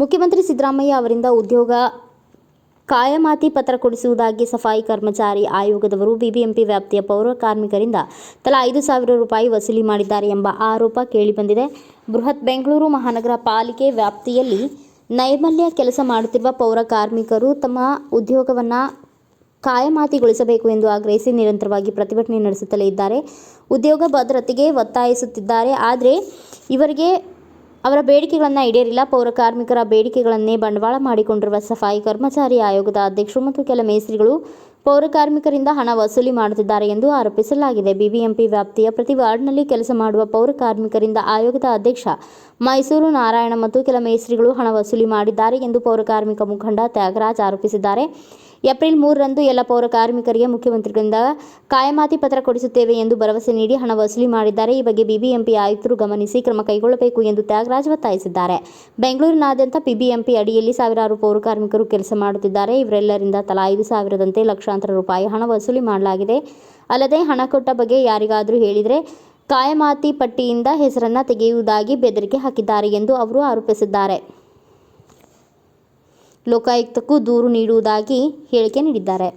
ಮುಖ್ಯಮಂತ್ರಿ ಸಿದ್ದರಾಮಯ್ಯ ಅವರಿಂದ ಉದ್ಯೋಗ ಕಾಯಮಾತಿ ಪತ್ರ ಕೊಡಿಸುವುದಾಗಿ ಸಫಾಯಿ ಕರ್ಮಚಾರಿ ಆಯೋಗದವರು ಬಿಬಿಎಂಪಿ ವ್ಯಾಪ್ತಿಯ ಪೌರ ಕಾರ್ಮಿಕರಿಂದ ತಲಾ ಐದು ಸಾವಿರ ರೂಪಾಯಿ ವಸೂಲಿ ಮಾಡಿದ್ದಾರೆ ಎಂಬ ಆರೋಪ ಕೇಳಿಬಂದಿದೆ. ಬೃಹತ್ ಬೆಂಗಳೂರು ಮಹಾನಗರ ಪಾಲಿಕೆ ವ್ಯಾಪ್ತಿಯಲ್ಲಿ ನೈರ್ಮಲ್ಯ ಕೆಲಸ ಮಾಡುತ್ತಿರುವ ಪೌರ ಕಾರ್ಮಿಕರು ತಮ್ಮ ಉದ್ಯೋಗವನ್ನು ಕಾಯಮಾತಿಗೊಳಿಸಬೇಕು ಎಂದು ಆಗ್ರಹಿಸಿ ನಿರಂತರವಾಗಿ ಪ್ರತಿಭಟನೆ ನಡೆಸುತ್ತಲೇ ಇದ್ದಾರೆ. ಉದ್ಯೋಗ ಭದ್ರತೆಗೆ ಒತ್ತಾಯಿಸುತ್ತಿದ್ದಾರೆ. ಆದರೆ ಇವರಿಗೆ ಅವರ ಬೇಡಿಕೆಗಳನ್ನು ಈಡೇರಿಲ್ಲ. ಪೌರ ಕಾರ್ಮಿಕರ ಬೇಡಿಕೆಗಳನ್ನೇ ಬಂಡವಾಳ ಮಾಡಿಕೊಂಡಿರುವ ಸಫಾಯಿ ಕರ್ಮಚಾರಿ ಆಯೋಗದ ಅಧ್ಯಕ್ಷರು ಮತ್ತು ಕೆಲ ಮೇಸ್ತ್ರಿಗಳು ಪೌರ ಕಾರ್ಮಿಕರಿಂದ ಹಣ ವಸೂಲಿ ಮಾಡುತ್ತಿದ್ದಾರೆ ಎಂದು ಆರೋಪಿಸಲಾಗಿದೆ. ಬಿಬಿಎಂಪಿ ವ್ಯಾಪ್ತಿಯ ಪ್ರತಿ ವಾರ್ಡ್ನಲ್ಲಿ ಕೆಲಸ ಮಾಡುವ ಪೌರ ಕಾರ್ಮಿಕರಿಂದ ಆಯೋಗದ ಅಧ್ಯಕ್ಷ ಮೈಸೂರು ನಾರಾಯಣ ಮತ್ತು ಕೆಲ ಮೇಸ್ತ್ರಿಗಳು ಹಣ ವಸೂಲಿ ಮಾಡಿದ್ದಾರೆ ಎಂದು ಪೌರ ಕಾರ್ಮಿಕ ಮುಖಂಡ ತ್ಯಾಗರಾಜ್ ಆರೋಪಿಸಿದ್ದಾರೆ. ಏಪ್ರಿಲ್ ಮೂರರಂದು ಎಲ್ಲ ಪೌರ ಕಾರ್ಮಿಕರಿಗೆ ಮುಖ್ಯಮಂತ್ರಿಗಳಿಂದ ಕಾಯಮಾತಿ ಪತ್ರ ಕೊಡಿಸುತ್ತೇವೆ ಎಂದು ಭರವಸೆ ನೀಡಿ ಹಣ ವಸೂಲಿ ಮಾಡಿದ್ದಾರೆ. ಈ ಬಗ್ಗೆ ಬಿಬಿಎಂಪಿ ಆಯುಕ್ತರು ಗಮನಿಸಿ ಕ್ರಮ ಕೈಗೊಳ್ಳಬೇಕು ಎಂದು ತ್ಯಾಗರಾಜ್ ಒತ್ತಾಯಿಸಿದ್ದಾರೆ. ಬೆಂಗಳೂರಿನಾದ್ಯಂತ ಬಿಬಿಎಂಪಿ ಅಡಿಯಲ್ಲಿ ಸಾವಿರಾರು ಪೌರ ಕಾರ್ಮಿಕರು ಕೆಲಸ ಮಾಡುತ್ತಿದ್ದಾರೆ. ಇವರೆಲ್ಲರಿಂದ ತಲಾ ಐದು ಸಾವಿರದಂತೆ ಲಕ್ಷಾಂತರ ರೂಪಾಯಿ ಹಣ ವಸೂಲಿ ಮಾಡಲಾಗಿದೆ. ಅಲ್ಲದೆ ಹಣ ಕೊಟ್ಟ ಬಗ್ಗೆ ಯಾರಿಗಾದರೂ ಹೇಳಿದರೆ ಕಾಯಮಾತಿ ಪಟ್ಟಿಯಿಂದ ಹೆಸರನ್ನ ತೆಗೆಯುವುದಾಗಿ ಬೆದರಿಕೆ ಹಾಕಿದ್ದಾರೆ ಎಂದು ಅವರು ಆರೋಪಿಸಿದ್ದಾರೆ. ಲೋಕಾಯುಕ್ತಕ್ಕೂ ದೂರು ನೀಡುವುದಾಗಿ ಹೇಳಿಕೆ ನೀಡಿದ್ದಾರೆ.